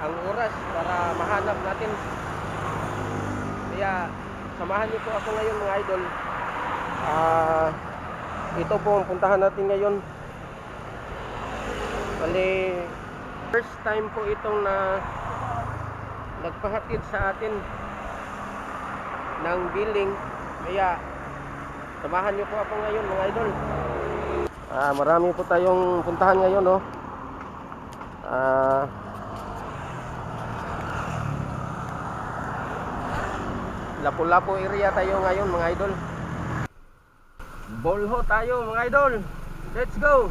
ang oras para mahanap natin. Kaya samahan niyo po ako ngayon mga idol. Ah ito po ang puntahan natin ngayon. Bali first time po itong na nagpahatid sa atin ng billing. Kaya samahan niyo po ako ngayon mga idol. Ah marami po tayong puntahan ngayon no ah Lapu-Lapu area tayo ngayon mga idol. Bolho tayo mga idol. Let's go.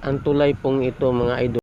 Ang tulay pong ito mga idol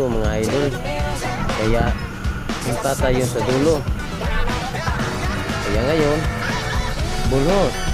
dito mga idol. Kaya punta tayo sa dulo. Kaya ngayon, bulot.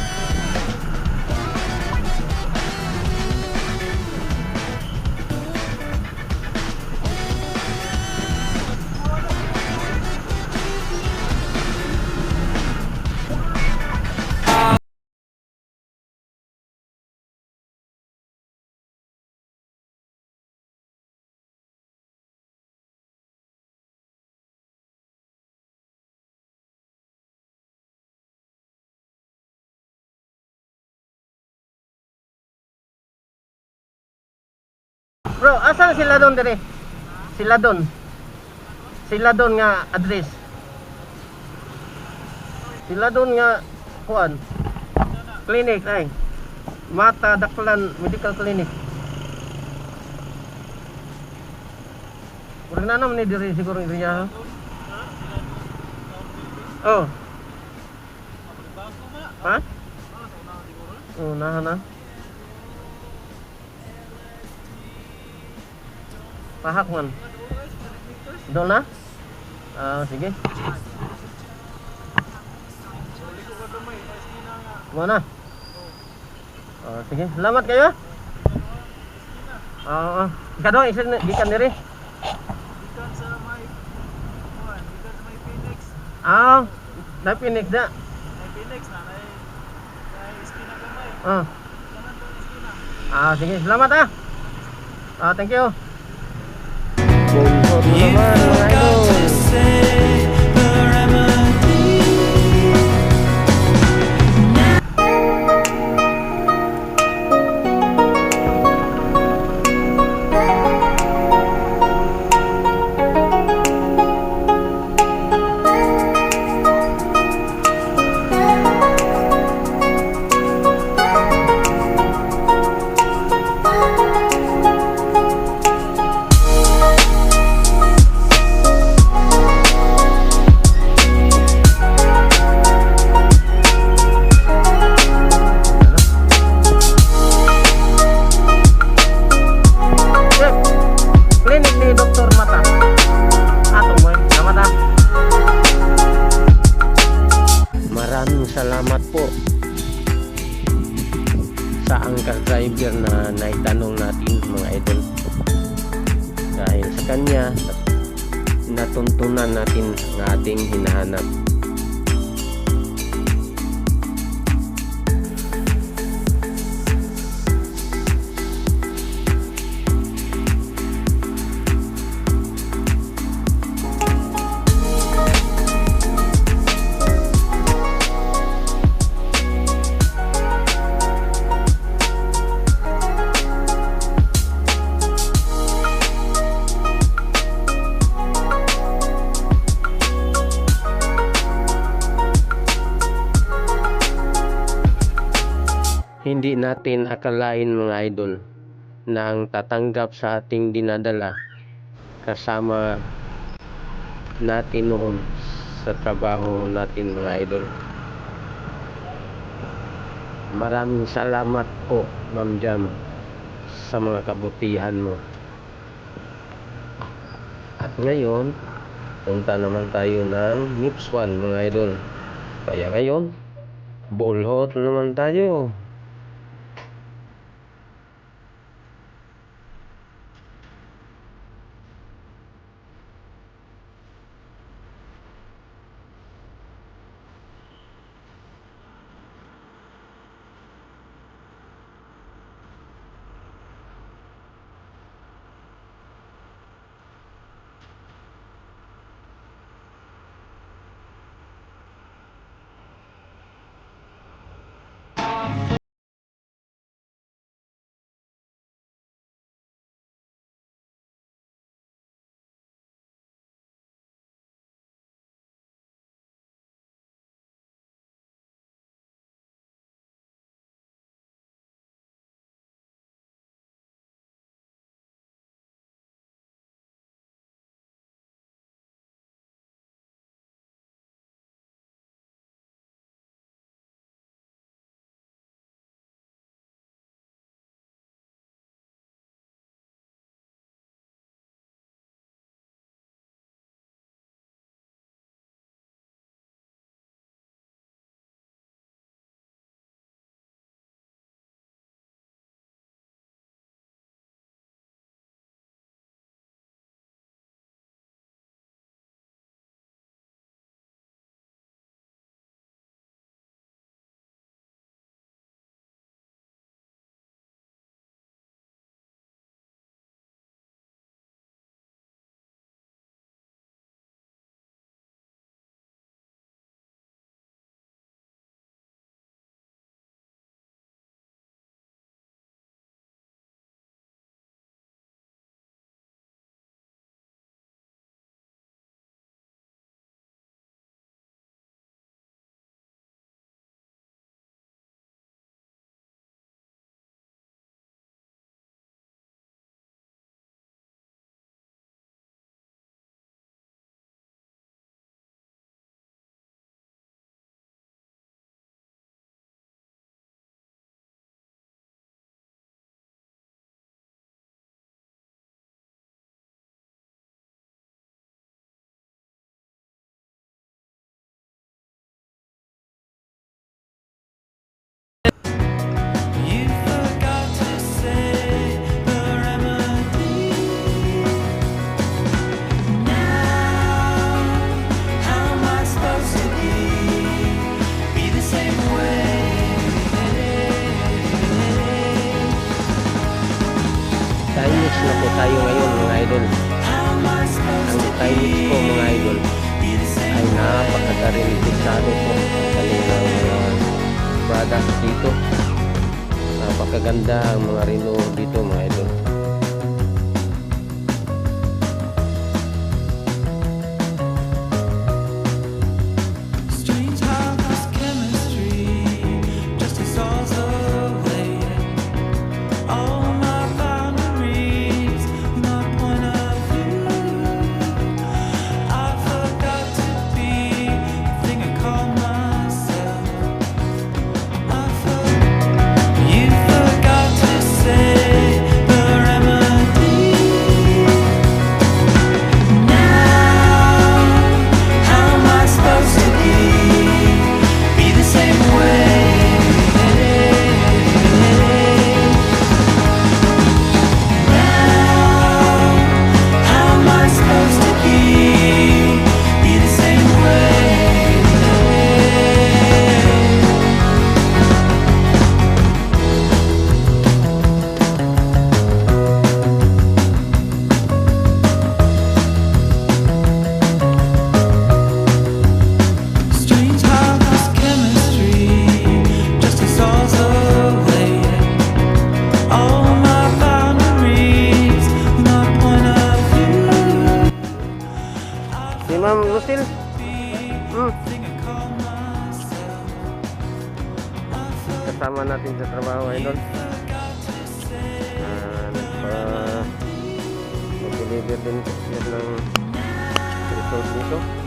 Bro, asan sila doon dire? Sila doon. Sila doon nga address. Sila doon nga kuan. Clinic ay. Mata Daklan Medical Clinic. Kurang na ni diri siguro ni ha. Oh. Ha? Oh, nah na. Pahak man. Doon na? Ah, sige. Mana? Ah, sige. Salamat kayo. Ah, ah. Kado isin gikan diri. Ah, na Phoenix na. Ah. Ah, sige. Salamat ah. Ah, thank you. Bungkot naman ang ating hinahanap. Hindi natin akalain mga idol na ang tatanggap sa ating dinadala kasama natin noon sa trabaho natin mga idol. Maraming salamat po Ma'am Jam sa mga kabutihan mo. At ngayon, punta naman tayo ng Nips 1 mga idol. Kaya ngayon, bolhot naman tayo. Na po tayo ngayon mga idol. Ang timings po mga idol ay napakagarintisado po ang kanilang mga products dito. Napakaganda ang mga rino dito mga idol. Kasama natin sa trabaho idol. Ah, nagpa mag-deliver din ng result dito.